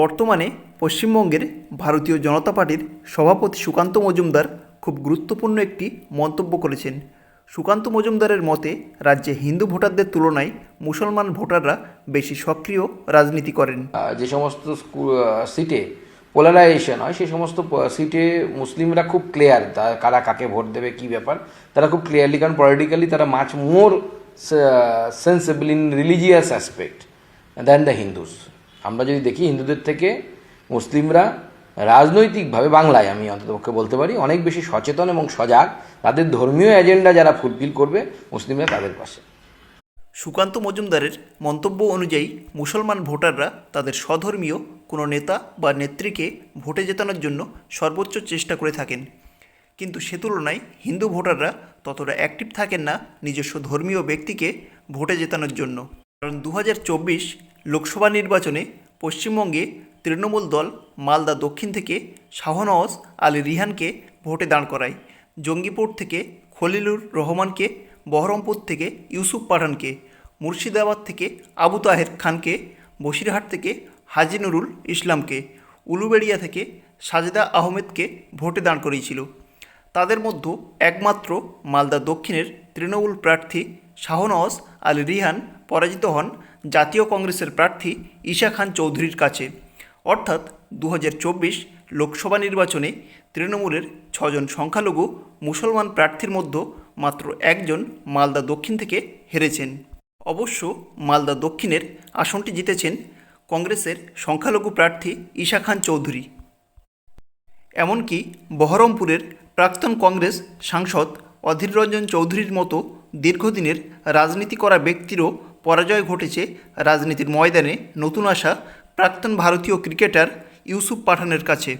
বর্তমানে পশ্চিমবঙ্গের ভারতীয় জনতা পার্টির সভাপতি সুকান্ত মজুমদার খুব গুরুত্বপূর্ণ একটি মন্তব্য করেছেন। সুকান্ত মজুমদারের মতে, রাজ্যে হিন্দু ভোটারদের তুলনায় মুসলমান ভোটাররা বেশি সক্রিয় রাজনীতি করেন। যে সমস্ত সিটে পোলারাইজেশন হয় সেই সমস্ত সিটে মুসলিমরা খুব ক্লিয়ার কারা কাকে ভোট দেবে, কি ব্যাপার। তারা খুব ক্লিয়ারলি কারণ পলিটিক্যালি তারা much more sensible in religious aspect than the Hindus আমরা যদি দেখি হিন্দুদের থেকে মুসলিমরা রাজনৈতিকভাবে বাংলায়, আমি অন্ততপক্ষে বলতে পারি, অনেক বেশি সচেতন এবং সজাগ। তাদের ধর্মীয় এজেন্ডা যারা ফুলফিল করবে, মুসলিমরা তাদের পাশে। সুকান্ত মজুমদারের মন্তব্য অনুযায়ী, মুসলমান ভোটাররা তাদের স্বধর্মীয় কোনো নেতা বা নেত্রীকে ভোটে জেতানোর জন্য সর্বোচ্চ চেষ্টা করে থাকেন। কিন্তু সে তুলনায় হিন্দু ভোটাররা ততটা অ্যাক্টিভ থাকেন না নিজস্ব ধর্মীয় ব্যক্তিকে ভোটে জেতানোর জন্য। কারণ দু হাজার চব্বিশ লোকসভা নির্বাচনে পশ্চিমবঙ্গে তৃণমূল দল মালদা দক্ষিণ থেকে শাহনওয়াজ আলী রিহানকে ভোটে দাঁড় করায়। জঙ্গিপুর থেকে খলিলুর রহমানকে, বহরমপুর থেকে ইউসুফ পাঠানকে, মুর্শিদাবাদ থেকে আবু তাহের খানকে, বসিরহাট থেকে হাজি নুরুল ইসলামকে, উলুবেড়িয়া থেকে সাজেদা আহমেদকে ভোটে দাঁড় করিয়েছিল। তাদের মধ্যে একমাত্র মালদা দক্ষিণের তৃণমূল প্রার্থী শাহনওয়াজ আলী রিহান পরাজিত হন জাতীয় কংগ্রেসের প্রার্থী ঈশা খান চৌধুরীর কাছে। অর্থাৎ দু হাজার চব্বিশ লোকসভা নির্বাচনে তৃণমূলের ছজন সংখ্যালঘু মুসলমান প্রার্থীর মধ্যে মাত্র একজন মালদা দক্ষিণ থেকে হেরেছেন। অবশ্য মালদা দক্ষিণের আসনটি জিতেছেন কংগ্রেসের সংখ্যালঘু প্রার্থী ঈশা খান চৌধুরী। এমনকি বহরমপুরের প্রাক্তন কংগ্রেস সাংসদ অধীর রঞ্জন চৌধুরীর মতো দীর্ঘদিনের রাজনীতি করা ব্যক্তিরও পরাজয় ঘটেছে রাজনীতির ময়দানে নতুন আসা প্রাক্তন ভারতীয় ক্রিকেটার ইউসুফ পাঠানের কাছে।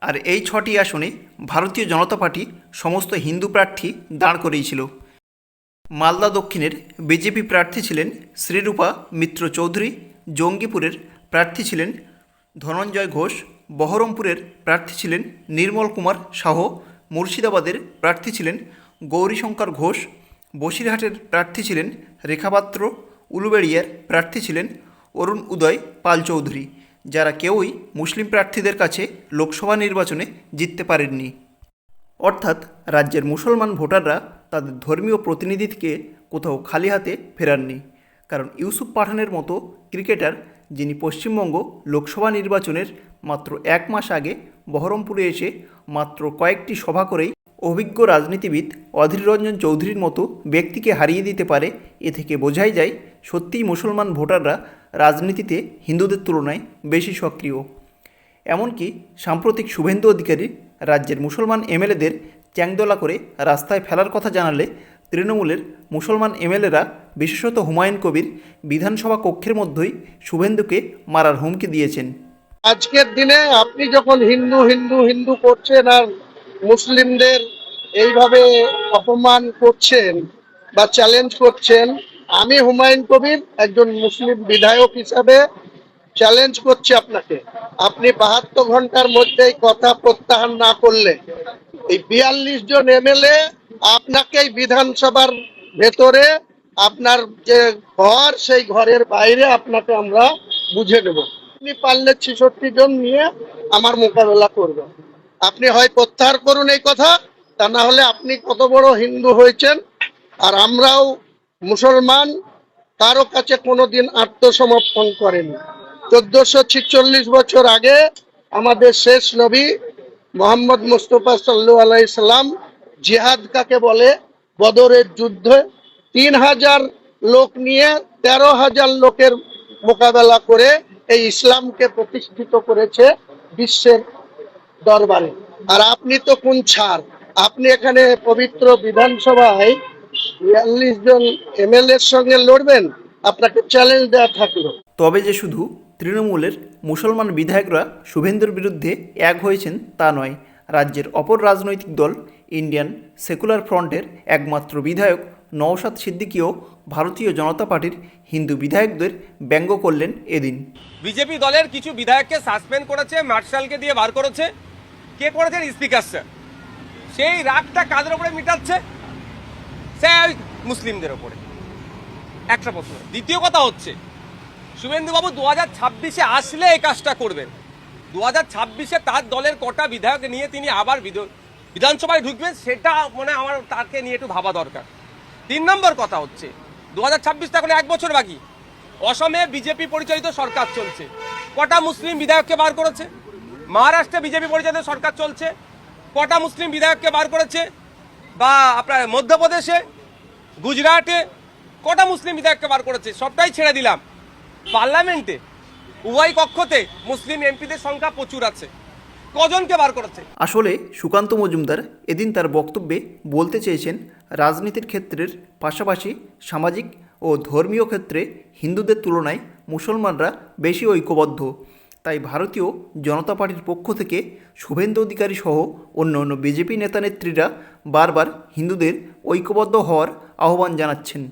আর এই ছটি আসনে ভারতীয় জনতা পার্টি সমস্ত হিন্দু প্রার্থী দাঁড় করিয়েছিল। মালদা দক্ষিণের বিজেপি প্রার্থী ছিলেন শ্রীরূপা মিত্র চৌধুরী, জঙ্গিপুরের প্রার্থী ছিলেন ধনঞ্জয় ঘোষ, বহরমপুরের প্রার্থী ছিলেন নির্মল কুমার শাহ মুর্শিদাবাদের প্রার্থী ছিলেন গৌরীশঙ্কর ঘোষ বসিরহাটের প্রার্থী ছিলেন রেখাপাত্র উলুবেড়িয়ার প্রার্থী ছিলেন অরুণ উদয় পাল চৌধুরী, যারা কেউই মুসলিম প্রার্থীদের কাছে লোকসভা নির্বাচনে জিততে পারেননি। অর্থাৎ রাজ্যের মুসলমান ভোটাররা তাদের ধর্মীয় প্রতিনিধিকে কোথাও খালি হাতে ফেরাননি, কারণ ইউসুফ পাঠানের মতো ক্রিকেটার যিনি পশ্চিমবঙ্গ লোকসভা নির্বাচনের মাত্র এক মাস আগে বহরমপুরে এসে মাত্র কয়েকটি সভা করেই অভিজ্ঞ রাজনীতিবিদ অধীর রঞ্জন চৌধুরীর মতো ব্যক্তিকে হারিয়ে দিতে পারে, এ থেকে বোঝাই যায় সত্যিই মুসলমান ভোটাররা রাজনীতিতে হিন্দুদের তুলনায় বেশি সক্রিয়। এমনকি সাম্প্রতিক শুভেন্দু অধিকারী রাজ্যের মুসলমান এমএলএদের চ্যাংদোলা করে রাস্তায় ফেলার কথা জানালে তৃণমূলের মুসলমান এমএলএরা, বিশেষত হুমায়ুন কবির, বিধানসভা কক্ষের মধ্যেই শুভেন্দুকে মারার হুমকি দিয়েছেন। আজকের দিনে আপনি যখন হিন্দু হিন্দু হিন্দু করছেন আর মুসলিমদের এইভাবে অপমান করছেন বা চ্যালেঞ্জ করছেন, আমি হুমায়ুন কবির একজন মুসলিম বিধায়ক হিসাবে চ্যালেঞ্জ করছি আপনাকে। আপনি বাহাত্তর ঘণ্টার মধ্যে এই কথা প্রত্যাহার না করলে, এই বিয়াল্লিশ জন এমএলএ আপনাকে বিধানসভার ভেতরে আপনার যে ঘর, সেই ঘরের বাইরে আপনাকে আমরা বুঝে নেব। আপনি পারলে ছেষট্টি জন নিয়ে আমার মোকাবেলা করবেন। আপনি হয় প্রত্যাহার করুন এই কথা, তা না হলে আপনি কত বড় হিন্দু হয়েছেন, আর আমরাও মুসলমান, কারও কাছে কোনোদিন আত্মসমর্পণ করেনি। চোদ্দশো ছিচল্লিশ বছর আগে আমাদের শেষ নবী মোহাম্মদ মুস্তফা সাল্লু আলাইসাল্লাম জিহাদ কাকে বলে? বদরের যুদ্ধে তিন হাজার লোক নিয়ে তেরো হাজার লোকের মোকাবেলা করে এই ইসলামকে প্রতিষ্ঠিত করেছে বিশ্বের দরবারে। আর আপনি তো কোন ছাড় আপনি এখানে পবিত্র বিধানসভায় বিয়াল্লিশ জন এমএলএর সঙ্গে লড়বেন আপনাকে চ্যালেঞ্জ দেওয়া থাকল। তবে যে শুধু তৃণমূলের মুসলমান বিধায়করা শুভেন্দুর বিরুদ্ধে এক হয়েছেন তা নয়। রাজ্যের অপর রাজনৈতিক দল ইন্ডিয়ান সেকুলার ফ্রন্টের একমাত্র বিধায়ক নওশাদ সিদ্দিকীও ভারতীয় জনতা পার্টির হিন্দু বিধায়কদের ব্যঙ্গ করলেন এদিন। বিজেপি দলের কিছু বিধায়ককে সাসপেন্ড করেছে মার্শালকে দিয়ে বার করেছে। কে করেছেন? Speaker, sir. সেই রাগটা কাদের উপরে মিটাচ্ছে? সে ওই মুসলিমদের ওপরে একটা প্রশ্ন। দ্বিতীয় কথা হচ্ছে, শুভেন্দুবাবু দু হাজার ছাব্বিশে আসলে এই কাজটা করবেন। দু হাজার ছাব্বিশে তার দলের কটা বিধায়ক নিয়ে তিনি আবার বিধ- বিধানসভায় ঢুকবেন, সেটা মানে আমার, তাকে নিয়ে একটু ভাবা দরকার। তিন নম্বর কথা হচ্ছে, দু হাজার ছাব্বিশ এখন এক বছর বাকি। অসমে বিজেপি পরিচালিত সরকার চলছে। কটা মুসলিম বিধায়ককে বার করেছে? মহারাষ্ট্রে বিজেপি পরিচালিত সরকার চলছে, কটা মুসলিম বিধায়ককে বার করেছে, বা আপনার মধ্যপ্রদেশে, গুজরাটে কটা মুসলিম বিধায়ককে বার করেছে, সবটাই ছেড়ে দিলাম। পার্লামেন্টে, উভয় কক্ষতে মুসলিম এমপিদের সংখ্যা প্রচুর আছে। কজনকে বার করেছে? আসলে সুকান্ত মজুমদার এদিন তার বক্তব্যে বলতে চেয়েছেন, রাজনীতির ক্ষেত্রের পাশাপাশি সামাজিক ও ধর্মীয় ক্ষেত্রে হিন্দুদের তুলনায় মুসলমানরা বেশি ঐক্যবদ্ধ। তাই ভারতীয় জনতা পার্টির পক্ষ থেকে শুভেন্দু অধিকারী সহ অন্য অন্য বিজেপি নেতানেত্রীরা বারবার হিন্দুদের ঐক্যবদ্ধ হওয়ার আহ্বান জানাচ্ছেন।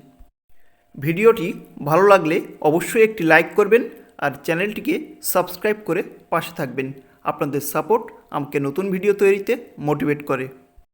ভিডিওটি ভালো লাগলে অবশ্যই একটি লাইক করবেন আর চ্যানেলটিকে সাবস্ক্রাইব করে পাশে থাকবেন। আপনাদের সাপোর্ট আমাকে নতুন ভিডিও তৈরিতে মোটিভেট করে।